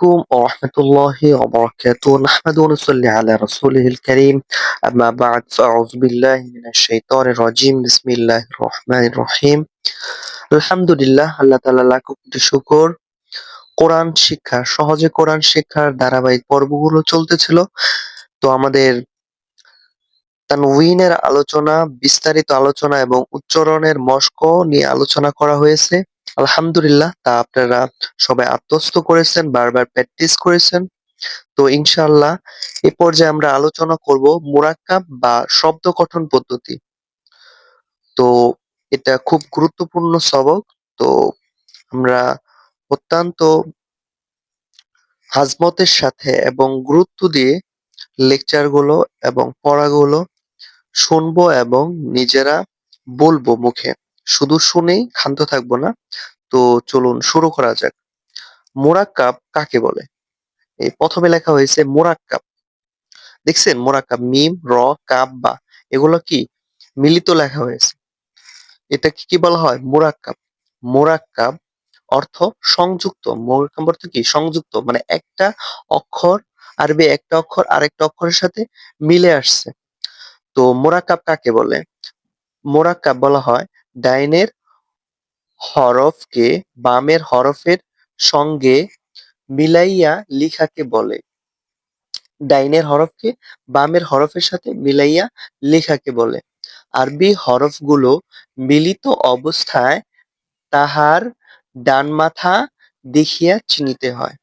عليكم ورحمة الله وبركاته نحمد ونصلي على رسوله الكريم أما بعد فأعوذ بالله من الشيطان الرجيم بسم الله الرحمن الرحيم আলহামদুলিল্লাহ আল্লাহ তাআলা লাখ কোটি শুকর কোরআন শিক্ষা সহজে কোরআন শিক্ষার ধারাবাহিক পর্বগুলো চলতেছিল তো আমাদের তানউইনের আলোচনা, বিস্তারিত আলোচনা এবং উচ্চারণের মস্ক নিয়ে আলোচনা করা হয়েছে। আলহামদুলিল্লাহ, তা আপনারা সবাই আত্মস্থ করেছেন, বারবার প্র্যাকটিস করেছেন। তো ইনশাআল্লাহ, এ পর্যায়ে আমরা আলোচনা করব মুরাক্কাব বা শব্দ গঠন পদ্ধতি। তো এটা খুব গুরুত্বপূর্ণ সবক। তো আমরা অত্যন্ত হাজমতের সাথে এবং গুরুত্ব দিয়ে লেকচারগুলো এবং পড়াগুলো শুনব এবং নিজেরা বলব মুখে। শুধু শুনেই ক্ষান্ত থাকব না। তো চলুন শুরু করা যাক। মোরাক্কাব কাকে বলে? এই প্রথমে লেখা হয়েছে মোরাক্কাব। দেখছেন মোরাক্কাব, মিম, র, কাব, বা। এগুলো কি? মিলিত লেখা হয়েছে। এটা কি বলা হয়? মোরাক্কাব। মোরাক্কাব অর্থ সংযুক্ত। মোরাক্কাব অর্থ কি? সংযুক্ত। মানে একটা অক্ষর আরবি, একটা অক্ষর আরেকটা অক্ষরের সাথে মিলে আসছে। তো মোরাক্কাব কাকে বলে? মোরাক্কাব বলা হয় ডাইনের হরফকে বামের হরফের সঙ্গে মিলাইয়া লিখাকে বলে। ডাইনের হরফকে বামের হরফের সাথে মিলাইয়া লেখাকে বলে। আরবি হরফগুলো মিলিত অবস্থায় তাহার ডান মাথা দেখিয়া চিনিতে হয়।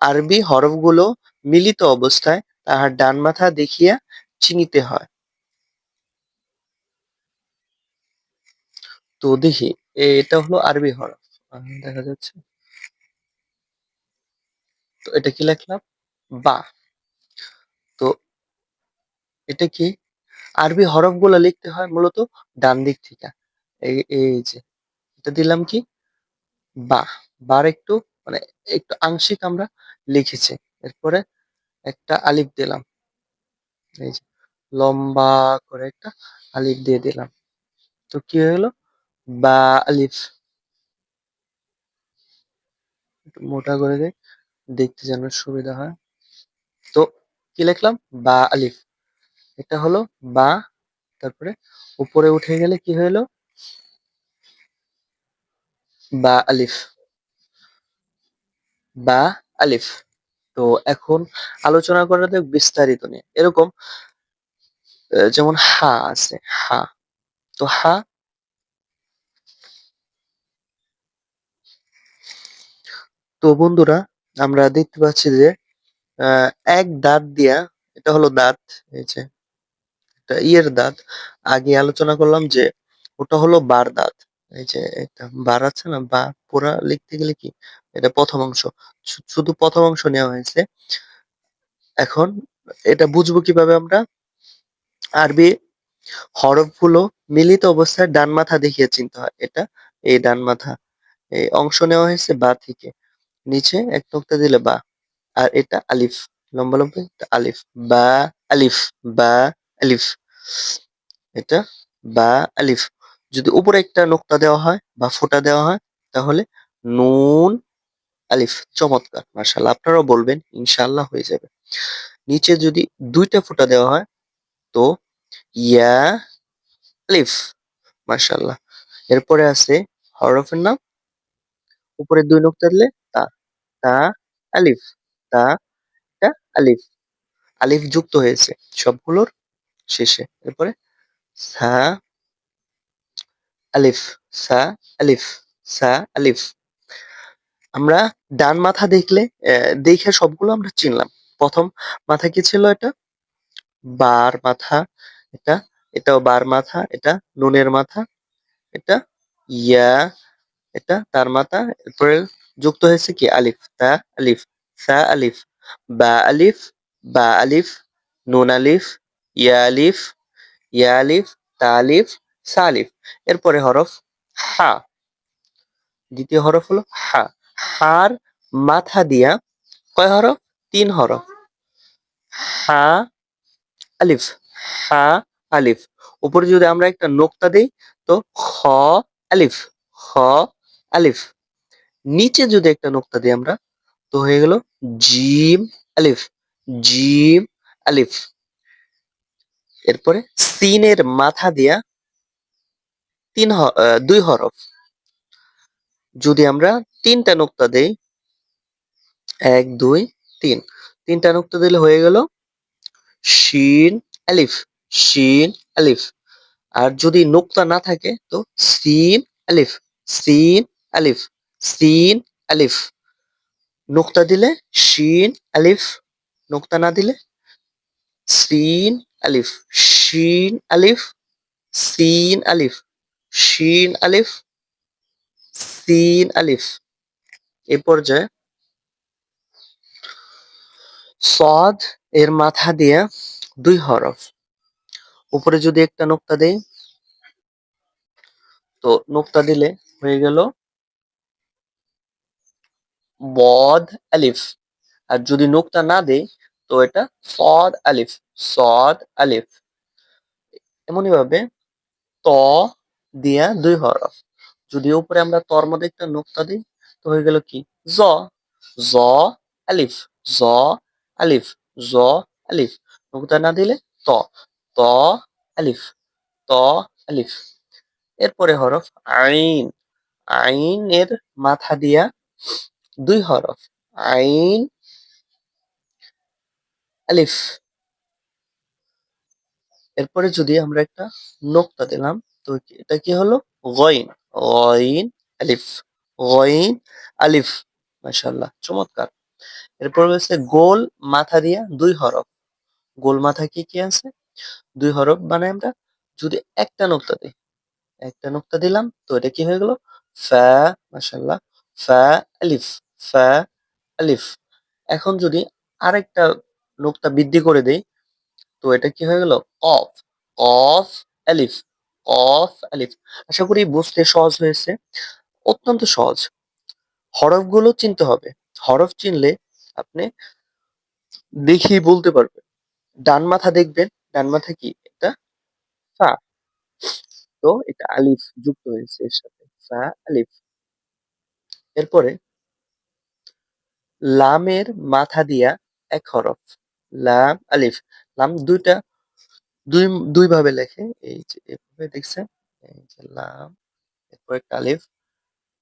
আরবি হরফগুলো মিলিত অবস্থায় তাহার ডান মাথা দেখিয়া চিনিতে হয়। তো দেখি এটা হলো আরবি হরফ। দেখা যাচ্ছে। তো এটা কি লিখলাম? বা। তো এটা কি? আরবি হরফ হরফগুলো লিখতে হয় মূলত ডান দিক থেকে এই যে, এটা দিলাম কি? বা। বার একটু মানে একটু আংশিক আমরা লিখেছি। এরপরে একটা আলিফ দিলাম। এই যে, লম্বা করে একটা আলিফ দিয়ে দিলাম। তো কি হলো? বা আলিফ মোটা করে দেই, দেখতে যেন সুবিধা হয়। তো কি লিখলাম? বা আলিফ এটা হলো বা, তারপরে উপরে উঠে গেলে কি হলো বা আলিফ বা আলিফ তো এখন আলোচনা করা যাক বিস্তারিত নিয়ে। এরকম যেমন হা আছে, হা। তো হা তো বন্ধুরা আমরা দেখতে পাচ্ছি যে আহ, এক দাঁত দিয়া এটা হলো দাঁত এই যে এটা ইয়ের দাঁত। আগে আলোচনা করলাম যে ওটা হলো বার দাঁত এই যে এটা বার আছে না বা পুরা লিখতে গেলে কি? এটা প্রথম অংশ শুধু প্রথম অংশ নেওয়া হয়েছে। এখন এটা বুঝব কীভাবে আমরা? আরবি হরফগুলো মিলিত অবস্থায় ডান মাথা দেখিয়ে চিনতে হয়। এটা এই ডান মাথা এই অংশ নেওয়া হয়েছে বা থেকে। নিচে এক নোক্তা দিলে বা। আর এটা আলিফ, লম্বা লম্বা এটা আলিফ, বা আলিফ বা আলিফ। এটা বা আলিফ। যদি উপরে একটা নোক্তা দেওয়া হয় বা ফোঁটা দেওয়া হয়, তাহলে নুন, আলিফ, চমৎকার মার্শাল্লাহ আপনারাও বলবেন ইনশাল্লাহ হয়ে যাবে। নিচে যদি দুইটা ফোঁটা দেওয়া হয়, তো ইয়া আলিফ মার্শাল্লাহ এরপরে আছে হরফের নাম। উপরে দুই নোক্তা দিলে তা আলিফ, তা টা আলিফ। আলিফ যুক্ত হয়েছে সবগুলোর শেষে। এরপরে সা আলিফ সা আলিফ সা আলিফ। আমরা ডান মাথা দেখলে দেখে সবগুলো আমরা চিনলাম। প্রথম মাথা কি ছিল এটা? বার মাথা, এটা, এটাও বার মাথা, এটা নুনের মাথা, এটা ইয়া, এটা তার মাথা, এরপরে যুক্ত হয়েছে কি? আলিফ, তা, আলিফ, সা, আলিফ, বা আলিফ বা, আলিফ, নুন, আলিফ, ইয়া আলিফ ইয়া, আলিফ, তা, আলিফ, সা, আলিফ। এরপরে হরফ হা। দ্বিতীয় হরফ হলো হা। হার মাথা দিয়া কয় হরফ? তিন হরফ। হা, আলিফ হা, আলিফ। উপরে যদি আমরা একটা নোক্তা দিই, তো খ, আলিফ খ, আলিফ। নিচে যদি একটা নোক্তা দিই আমরা, তো হয়ে গেল জিম আলিফ জিম আলিফ। এরপরে সিনের মাথা দিয়া তিন দুই হরফ। যদি আমরা তিনটা নোক্তা দেই, এক, দুই, তিন। তিনটা নোক্তা দিলে হয়ে গেল শিন আলিফ শিন আলিফ। আর যদি নোক্তা না থাকে, তো সিন আলিফ সিন আলিফ। সিন, আলিফ। নোক্তা দিলে শিন, আলিফ। নোক্তা না দিলে সিন, আলিফ। শিন, আলিফ। সিন, আলিফ। শিন, আলিফ। সিন, আলিফ। এ পর্যায়ে সদ এর মাথা দিয়ে দুই হরফ। উপরে যদি একটা নোক্তা দেই, তো নোক্তা দিলে হয়ে গেল বদ আলিফ। আর যদি নোক্তা না দেয় তো এটা সদ আলিফ সদ আলিফ। এমনই ভাবে ত দিয়া দুই হরফ। যদি উপরে আমরা তর মধ্যে একটা নোক্তা দিই, তো হয়ে গেল কি? জ। জ আলিফ জ আলিফ জ আলিফ। নোক্তা না দিলে ত ত আলিফ ত আলিফ। এরপরে হরফ আইন। আইন এর মাথা দিয়া দুই হরফ। আইন, আলিফ। এরপরে যদি আমরা একটা নোক্তা দিলাম, তো এটা কি হলো? গইন। গইন, আলিফ। গইন, আলিফ। মাশাআল্লাহ, চমৎকার। এরপর হচ্ছে গোল মাথা দিয়া দুই হরফ। গোল মাথা কি কি আছে? দুই হরফ বানাই আমরা। যদি একটা নোক্তা দিই, একটা নোক্তা দিলাম, তো এটা কি হয়ে গেল? ফা, মাশাআল্লাহ, ফা, আলিফ। ফা, আলিফ। এখন যদি আরেকটা নোক্তা বৃদ্ধি করে দেই, তো এটা কি হয়ে গেল? কফ কফ, আলিফ কফ, আলিফ। আশা করি বুঝতে সহজ হয়েছে। অত্যন্ত সহজ। হরফগুলো চিনতে হবে। হরফ চিনলে আপনি দেখেই বলতে পারবেন। ডান মাথা দেখবেন, ডান মাথা কি? এটা ফা। তো এটা আলিফ যুক্ত হয়েছে এর সাথে। ফা, আলিফ। এরপরে লামের মাথা দিয়া এক হরফ। লাম, আলিফ। লাম দুইটা, দুই দুই ভাবে লেখে। এই যে এভাবে দেখছেন? এই যে লাম, এরপর একটা আলিফ,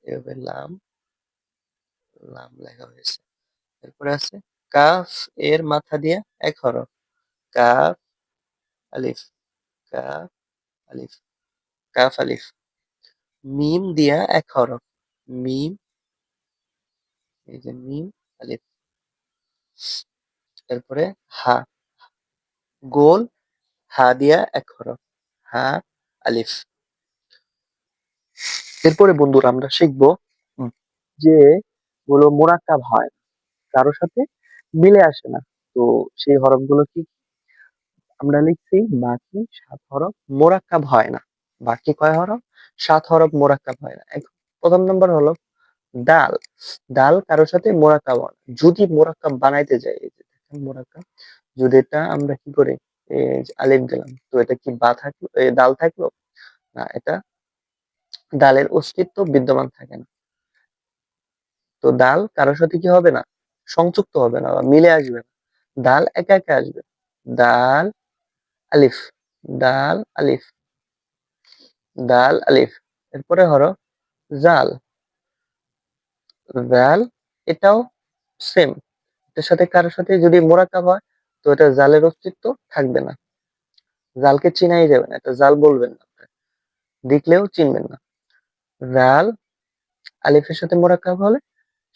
এভাবে লাম লাম লেখা হয়েছে। এরপরে আছে কাফ, এর মাথা দিয়া এক হরফ। কাফ, আলিফ। কাফ আলিফ। কাফ, আলিফ। মিম দিয়া এক হরফ। মিম, এই যে মিম আলিফ এরপরে হা, গোল, হা দিয়া এক হরফ, হা, আলিফ। এরপরে বন্ধুরা আমরা শিখব যে গুলো মোরাক্কাব হয় কারোর সাথে মিলে আসে না। তো সেই হরফগুলো কি? আমরা লিখছি বাকি সাত হরফ মোরাক্কাব হয় না। বাকি কয় হরফ? সাত হরফ মোরাক্কাব হয় না। প্রথম নম্বর হলো ডাল ডাল কারোর সাথে মোরাক্কাব হয় না। যদি মোরাক্কাব বানাইতে যাই মোরাক্কাব যদি এটা আমরা কি করি আলিফ দিলাম, তো এটা কি বা থাকল ডাল থাকল? না, এটা ডালের অস্তিত্ব বিদ্যমান থাকে না। তো ডাল কারোর সাথে কি হবে না? সংযুক্ত হবে না বা মিলে আসবে না। ডাল একা একা আসবে। ডাল, আলিফ ডাল আলিফ ডাল, আলিফ। এরপরে হলো জাল। জাল এটাও সেম এটার সাথে কারোর সাথে যদি মোরাকাব হয়, তো এটা জালের অস্তিত্ব থাকবে না। জালকে চিনাই যাবে না, এটা জাল বলবেন না দেখলেও চিনবেন না। জাল আলিফের সাথে মোরাকাব হলে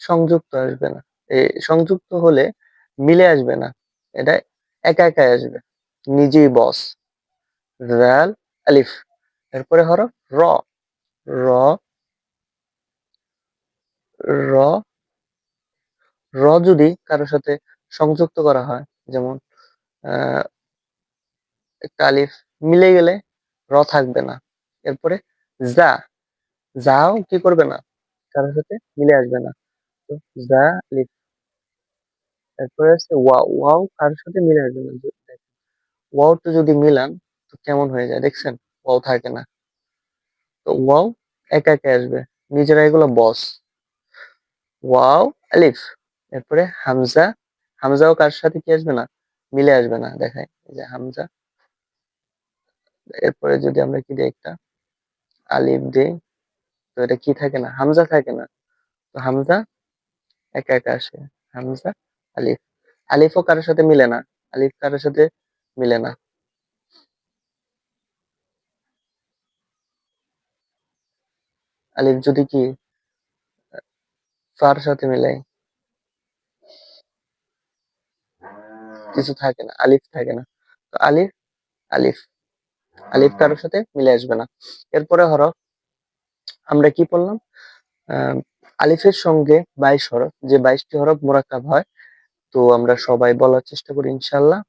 সংযুক্ত আসবে না। সংযুক্ত হলে মিলে আসবে না। এটা একা একাই আসবে। নিজেই বস জাল আলিফ। এরপরে হলো র। র র র যদি কারোর সাথে সংযুক্ত করা হয়, যেমন একটা আলিফ মিলে গেলে র থাকবে না। এরপরে যা, যাও কি করবে না? কারোর সাথে মিলে আসবে না। তো যা, আলিফ। এরপরে আছে ওয়াও ওয়াও কারোর সাথে মিলে আসবে না। ওয়াওটা যদি মিলান, তো কেমন হয়ে যায়? দেখছেন? ওয়াও থাকে না। তো ওয়াও একা একা আসবে। নিজেরা এগুলো বস ওয়াও, আলিফ। এরপরে হামজা। হামজাও কার সাথে কি আসবে না? মিলে আসবে না দেখায় যে হামজা। এরপরে যদি আমরা কি দিই একটা? আলিফ দিই। তো এটা কি থাকে না? হামজা থাকে না। তো হামজা একা একা আসে। হামজা, আলিফ। আলিফও কারোর সাথে মিলে না? আলিফ কারোর সাথে মিলে না? আলিফ যদি কি ফার সাথে মিলাই কিছু থাকে না আলিফ থাকে না। তো আলিফ আলিফ আলিফ কারোর সাথে মিলে আসবে না। এরপরে হরফ আমরা কি আহ, আলিফের সঙ্গে বাইশ হরফ যে বাইশটি হরফ মোরাক্কাব হয় তো আমরা সবাই বলার চেষ্টা করি ইনশাল্লাহ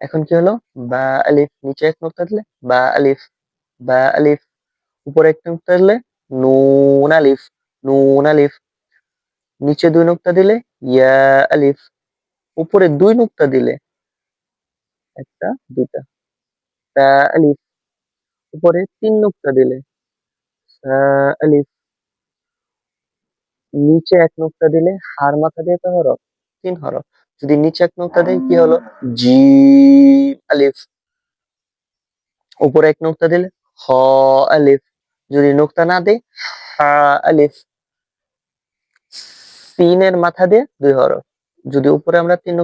এখন কি হলো? বা আলিফ নিচে এক নোক্তা দিলে বা আলিফ বা আলিফ উপরে এক নোক্তা দিলে নুন আলিফ নুন আলিফ নিচে দুই নোক্তা দিলে, ইয়া আলিফ, উপরে দুই নোক্তা দিলে, একটা, দুইটা। তা আলিফ, উপরে তিন নোক্তা দিলে আলিফ, নিচে এক নোক্তা দিলে, হার মাথা দিয়ে হরফ, তিন হরফ। যদি নিচে এক নোক্তা দেয় কি হলো? জি আলিফ। উপরে এক নোক্তা দিলে, হ, আলিফ। যদি নোক্তা না দেয় হা, আলিফ। সিনের মাথা দিয়ে দুই হরফ। যদি উপরে আমরা তিন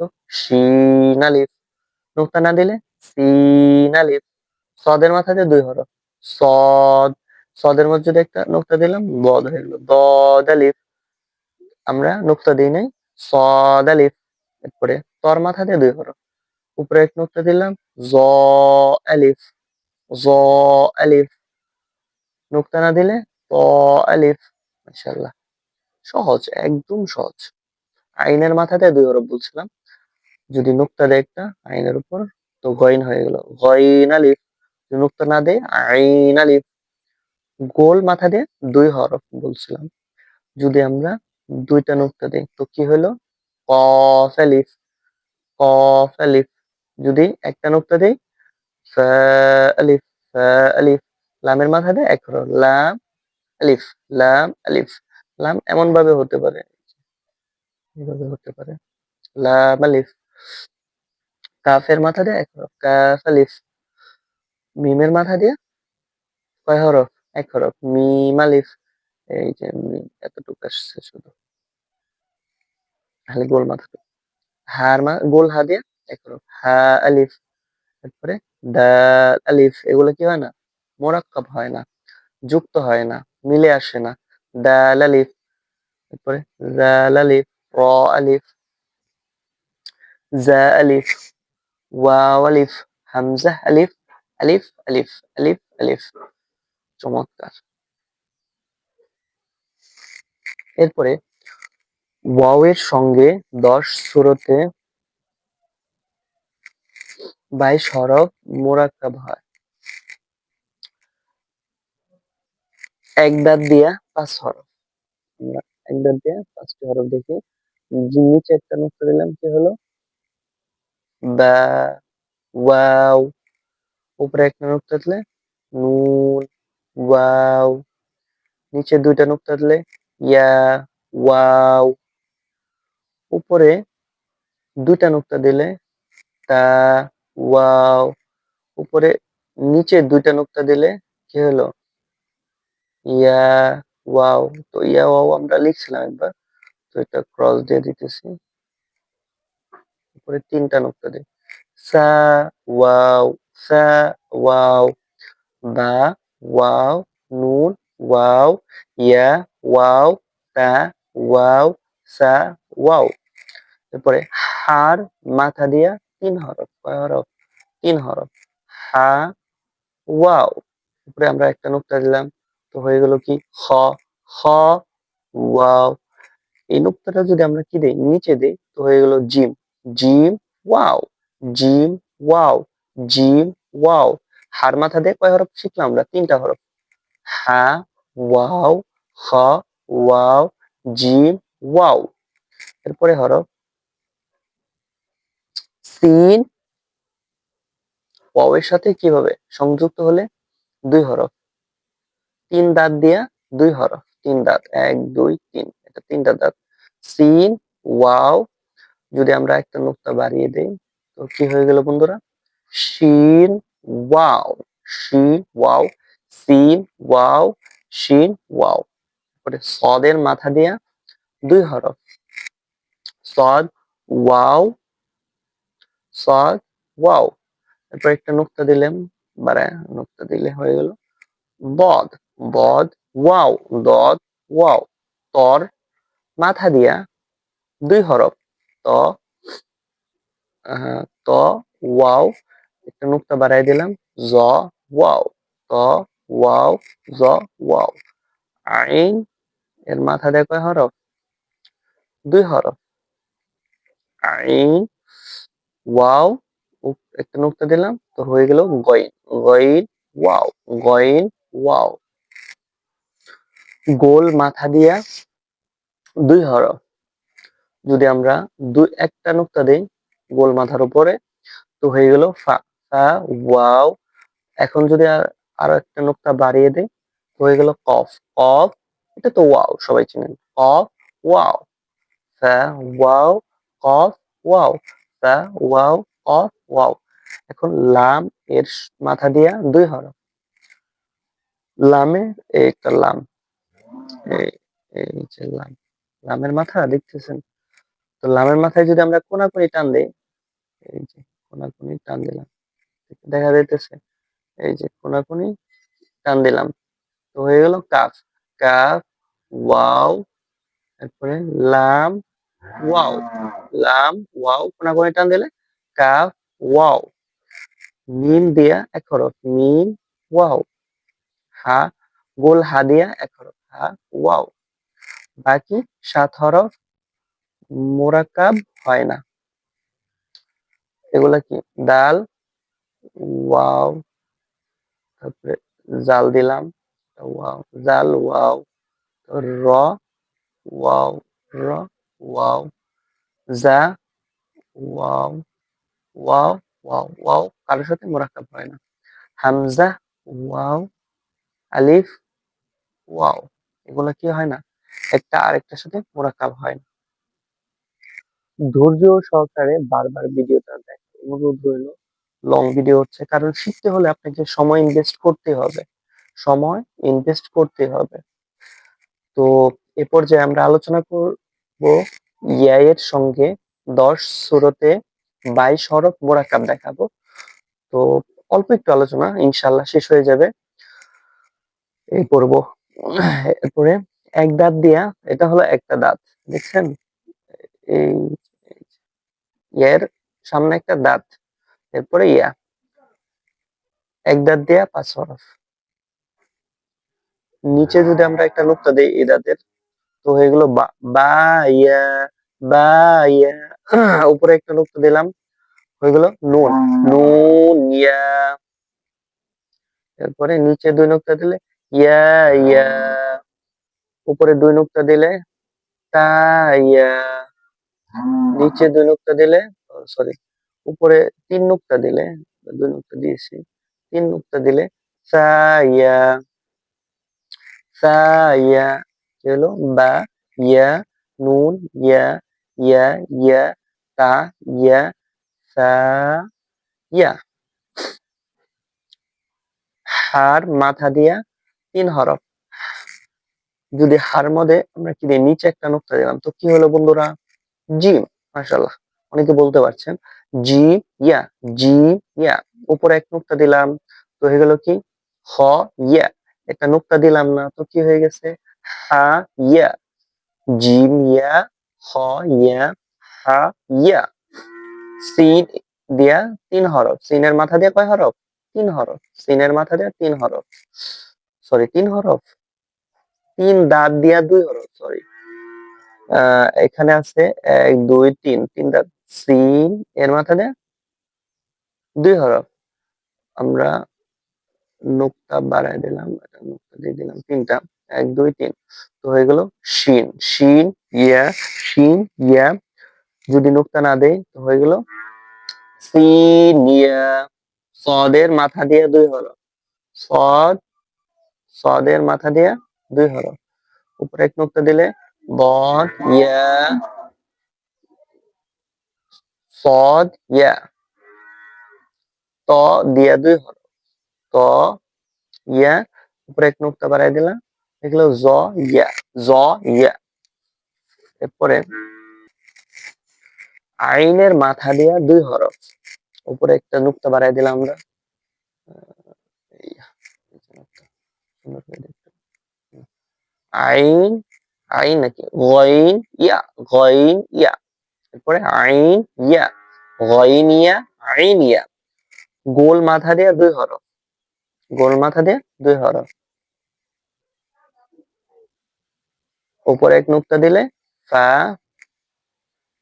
তো শিন আলিফ নোক্তা না দিলে সিন আলিফ সদের মাথা দিয়ে দুই হরফ। সদ, সদের মধ্যে যদি একটা নুক্তা দিলাম বদ হয়ে গেল। দদ আলিফ আমরা নুক্তা দিই নাই সদ আলিফ এরপরে তর মাথা দিয়ে দুই হরফ। উপরে এক নোক্তা দিলাম, জ আলিফ জ আলিফ নুক্তা না দিলে ত আলিফ মাশাআল্লাহ। সহজ, একদম সহজ। আইনের মাথাতে দুই হরফ বলছিলাম। যদি নোক্তা দেয় একটা, আইনের উপর তো গইন হয়ে গেল। গইন আলিফ নোক্তা না দেয়, আইন আলিফ। গোল মাথা দিয়ে দুই হরফ বলছিলাম। যদি আমরা দুইটা নুক্তা দিই, তো কি হলো কফ আলিফ কফ আলিফ। যদি একটা নুক্তা দেই আলিফ আলিফ। লামের মাথা দিয়ে এক হরফ। লাম আলিফ লাম আলিফ। লাম এমন ভাবে হতে পারে। এভাবে হতে পারে। লাম আলিফ কাফের মাথা দিয়ে এক হরফ। কাফ আলিফ মিমের মাথা দিয়ে কয় হরফ? এক হরফ। মিম আলিফ এই যে এতটুকু আসছে শুধু। খালি গোল মাথা হার মা, গোল হা দিয়ে এক হরফ। হা আলিফ। তারপরে দাল আলিফ। এগুলো কি হয় না? মোরাক্কাব হয় না। যুক্ত হয় না। মিলে আসে না। দাল আলিফ তারপরে জাল আলিফ র আলিফ জা আলিফ ওয়াও আলিফ হামজা আলিফ আলিফ আলিফ আলিফ আলিফ চমৎকার। এরপরে ওয়াওয়ের সঙ্গে দশ সুরতে বাইশ হরফ মোরাক্কাব হয়। এক দাঁত দিয়া পাঁচ হরফ। আমরা এক দাঁত দিয়া পাঁচটি হরফ দেখি। নিচে একটা নোক্তা দিলাম, কি হলো? বা ওয়াও। উপরে একটা নোক্তা দিলে, নুন, ওয়াও। নিচে দুইটা নোক্তা দিলে, ইয়া, ওয়াও। উপরে দুইটা নোক্তা দিলে, তা, ওয়াও। উপরে নিচে দুইটা নোক্তা দিলে, কি হলো? ইয়া ওয়াও তো ইয়া ওয়াও আমরা লিখছিলাম একবার। তো এটা ক্রস দিয়ে দিতেছি। উপরে তিনটা নোক্তা দিই। সা, ওয়াও সা, ওয়াও, বা, ওয়াও, নুন, ওয়াও, ইয়া, ওয়াও, তা, ওয়াও, সা, ওয়াও। এরপরে হার মাথা দিয়া তিন হরফ, কয় হরফ? তিন হরফ। হা, ওয়াও। উপরে আমরা একটা নোক্তা দিলাম। তো হয়ে গেল কি? খ খ ওয়াও। এই নোক্তাটা যদি আমরা কি দেই? নিচে দেই, তো হয়ে গেল জিম। জিম, ওয়াও। জিম ওয়াও। জিম, ওয়াও। হার মাথা দিয়ে কয় হরফ শিখলাম আমরা? তিনটা হরফ। হা, ওয়াও খ ওয়াও। জিম, ওয়াও। এরপরে হরফ। সিন। ওয়াও এর সাথে কীভাবে সংযুক্ত হলে দুই হরফ। তিন দাঁত দিয়া দুই হরফ। তিন দাঁত, এক, দুই, তিন। এটা তিনটা দাঁত। সিন, ওয়াও। যদি আমরা একটা নুক্তা বাড়িয়ে দেই, তো কি হয়ে গেল বন্ধুরা? শিন ওয়াও। শিন ওয়াও। সিন, ওয়াও। শিন ওয়াও। পরে সদের মাথা দিয়া দুই হরফ। সদ, ওয়াও। সদ, ওয়াও। তারপর একটা নুক্তা দিলাম। বাড়ায়, নুক্তা দিলে হয়ে গেল বদ। বদ ওয়াও, দদ, ওয়াও, তর, মাথা দিয়া, দুই হরফ, ত ত, ওয়াও, একটা নুক্তা বাড়াই দিলাম, জ, ওয়াও, ত, ওয়াও, জ, ওয়াও, আইন, এর মাথা দিয়ে কয় হরফ? দুই হরফ, আইন, ওয়াও একটা নুক্তা দিলাম, তো হয়ে গেল গইন গইন, ওয়াও গইন, ওয়াও গোল মাথা দিয়া দুই হরফ। যদি আমরা দুই, একটা নুক্তা দেই, গোল মাথার উপরে, তো হয়ে গেল ফা ফা ওয়াও। এখন যদি আর একটা নুক্তা বাড়িয়ে দেই, তো হয়ে গেল কফ। কফ, এটা তো ওয়াও, সবাই চিনেন। কফ, ওয়াও। ফা ওয়াও, কফ, ওয়াও। ফা ওয়াও, কফ, ওয়াও। এখন লাম এর মাথা দিয়া দুই হরফ। লামে একটা লাম। লাম, লামের মাথা, দেখতেছেন? তো লামের মাথায় যদি আমরা কোনাকুনি টান দেই, এই যে টান দিলাম, দেখা যাইতেছে, এই যে টান দিলাম, তো হয়ে গেল কাফ কাফ, ওয়াও তারপরে লাম, ওয়াও লাম, ওয়াও, কোনাকুনি টান দিলে কাফ, ওয়াও, মিম দিয়া এক হরফ, মিম, ওয়াও, হা, গোল হা দিয়া এক হরফ ওয়াও। বাকি সাত হরফ মোরাকাব হয় না। এগুলা কি? দাল, ওয়াও, তারপরে জাল দিলাম, ওয়াও, জাল, ওয়াও, র ওয়াও র, ওয়াও, জা, ওয়াও ওয়াও ওয়াও ওয়াও, কারোর সাথে মোরাকাব হয় না। হামজা, ওয়াও, আলিফ, ওয়াও। এগুলা কি হয় না? একটা আরেকটার সাথে মোরাকাব হয় না। ধৈর্য সহকারে বারবার ভিডিওটা দেখা। অনুরোধ রইল লং ভিডিও হচ্ছে, কারণ শিখতে হলে আপনাকে সময় ইনভেস্ট করতে হবে। সময় ইনভেস্ট করতে হবে। তো এ পর্যায়ে আমরা আলোচনা করব এর সঙ্গে দশ সুরতে বাইশ হরফ মোরাকাব দেখাবো। তো অল্প একটু আলোচনা ইনশাল্লাহ শেষ হয়ে যাবে। এই পড়ব। এরপরে এক দাঁত দিয়া এটা হলো একটা দাঁত দেখছেন? এই এর সামনে একটা দাঁত এরপরে ইয়া। এক দাঁত দিয়া পাঁচ হরফ। নিচে যদি আমরা একটা নুক্তা দিই এই দাঁতের তো হয়ে গেল বা ইয়া বা ইয়া। উপরে একটা নুক্তা দিলাম হয়ে গেল নুন। নুন ইয়া। এরপরে নিচে দুই নুক্তা দিলে ইয়া ইয়া। উপরে দুই নুক্তা দিলে, তা, ইয়া। নিচে দুই নুক্তা দিলে সরি উপরে তিন নুক্তা দিলে, দুই নুক্তা দিয়েছি। তিন নুক্তা দিলে, সা, ইয়া। সা, ইয়া। হলো? বা, ইয়া। নুন, ইয়া। ইয়া ইয়া। তা, ইয়া। সা, ইয়া। হার মাথা দিয়া তিন হরফ। যদি হার মধ্যে আমরা কি দিই নিচে একটা নুক্তা দিলাম, তো কি হলো বন্ধুরা? জিম, মাশাআল্লাহ। অনেকে বলতে পারছেন জি ইয়া জি ইয়া। উপরে এক নুক্তা দিলাম, তো হয়ে গেল কি? হ, ইয়া। একটা নুক্তা দিলাম না, তো কি হয়ে গেছে? হা, ইয়া। জিম, ইয়া, হ, ইয়া, হা, ইয়া। সিন দিয়া তিন হরফ। সিনের মাথা দিয়ে কয় হরফ? তিন হরফ। সিনের মাথা দিয়ে তিন হরফ। সরি তিন হরফ? তিন দাঁত দিয়া দুই হরফ সরি এখানে আছে এক, দুই, তিন। তিন দাঁত সিন এর মাথা দিয়ে? দুই হরফ। আমরা নুক্তা বাড়াই দিলাম এটা নুক্তা দিয়ে দিলাম। তিনটা, এক, দুই, তিন। তো হয়ে গেল শিন। শিন, ইয়া শিন, ইয়া। যদি নুক্তা না দেয় তো হয়ে গেল সিন, ইয়া। সদের মাথা দিয়ে দুই হরফ। সদ সদের মাথা দিয়ে দুই হরফ উপরে এক নুক্তা দিলে বদ, ইয়া, সদ, ইয়া। ত দিয়া দুই হরফ ত, ইয়া, উপরে এক নুক্তা বাড়াই দিলাম। এগুলো জ, ইয়া জ, ইয়া। এরপরে আইনের মাথা দিয়া দুই হরফ উপরে একটা নুক্তা বাড়াই দিলাম আমরা। সুন্দর করে দেখতে। আইন আইন নাকি? গইন ইয়া গইন ইয়া। এরপরে আইন ইয়া গইন ইয়া, আইন ইয়া। গোল মাথা দিয়ে দুই হরফ। গোল মাথা দিয়ে দুই হরফ। উপরে এক নুক্তা দিলে, ফা,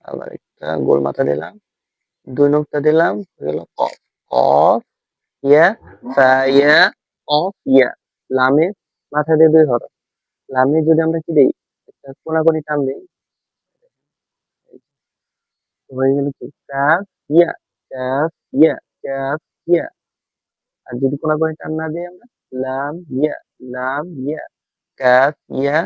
আবার একটা গোল মাথা দিলাম। দুই নুক্তা দিলাম, হয়ে গেল কফ কফ ইয়া, ফা ইয়া, কফ ইয়া। লামে মাথা দিয়ে দুই হরফ। লামে যদি আমরা কি দিই? একটা কোনাকুনি টান দিই। হয়ে গেল কি? কাফ ইয়া কাফ ইয়া কাফ ইয়া। আর যদি কোনাকুনি টান না দিই আমরা? লাম, ইয়া লাম, ইয়া। কাফ ইয়া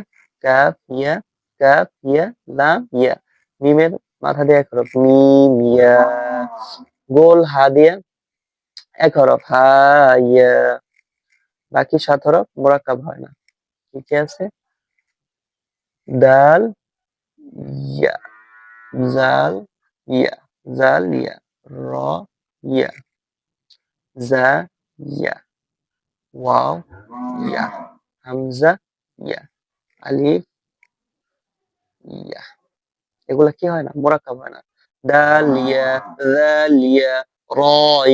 কাফ ইয়া কাফ ইয়া, লাম, ইয়া। মিমের মাথা দিয়ে এক হরফ। মিম ইয়া গোল হা দিয়ে এক হরফ। হা, ইয়া। বাকি সাত হরফ মোরাক্কাব হয় না। কি আছে? দাল, ইয়া, জাল ইয়া জাল, ইয়া, র, ইয়া, জা, ইয়া, ওয়াও, ইয়া, হামজা, ইয়া, আলিফ, ইয়া, এগুলা কি হয় না? মোরাক্কাব হয় না। দাল, ইয়া, জাল, ইয়া, র,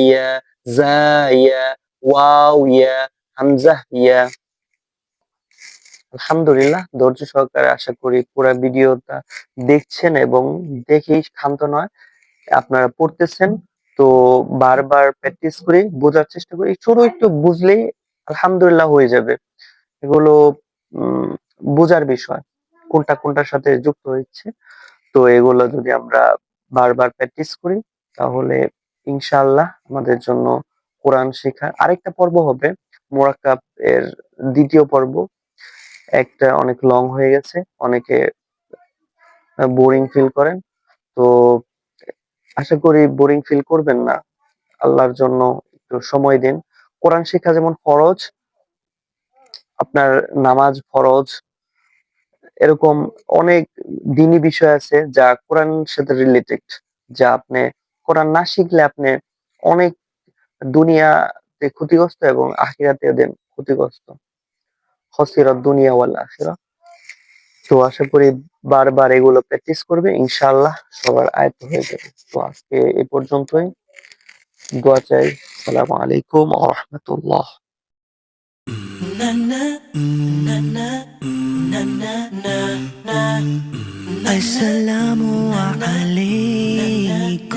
ইয়া, জা, ইয়া, ওয়াও, ইয়া হামজা, ইয়া। আলহামদুলিল্লাহ, ধৈর্য সহকারে আশা করি পুরো ভিডিওটা দেখছেন এবং দেখেই ক্ষান্ত নয়, আপনারা পড়তেছেন। তো বারবার প্র্যাকটিস করি, বোঝার চেষ্টা করি ছোট একটু বুঝলেই আলহামদুলিল্লাহ হয়ে যাবে। এগুলো বোঝার বিষয়, কোনটা কোনটার সাথে যুক্ত হচ্ছে তো এগুলো যদি আমরা বারবার প্র্যাকটিস করি, তাহলে ইনশাআল্লাহ আমাদের জন্য কোরআন শেখা আরেকটা পর্ব হবে। মোরাক্কাব এর দ্বিতীয় পর্ব। একটা অনেক লং হয়ে গেছে, অনেকে বোরিং ফিল করেন। তো, আশা করি বোরিং ফিল করবেন না। আল্লাহর জন্য একটু সময় দিন। কোরআন শিক্ষা যেমন ফরজ, আপনার নামাজ ফরজ, এরকম অনেক দিনই বিষয় আছে যা কোরআন সাথে রিলেটেড যা আপনি, কোরআন না শিখলে আপনি অনেক দুনিয়াতে ক্ষতিগ্রস্ত এবং আখিরাতে দেন ক্ষতিগ্রস্ত খসিরাত দুনিয়া ওয়াল আখিরা তো আশা করি বারবার এগুলো প্র্যাকটিস করবে ইনশাআল্লাহ সবার আয়ত্ত হয়ে যাবে তো আজকে এ পর্যন্তই দোয়া চাই আসসালামু আলাইকুম ওয়া রাহমাতুল্লাহ السلام عليكم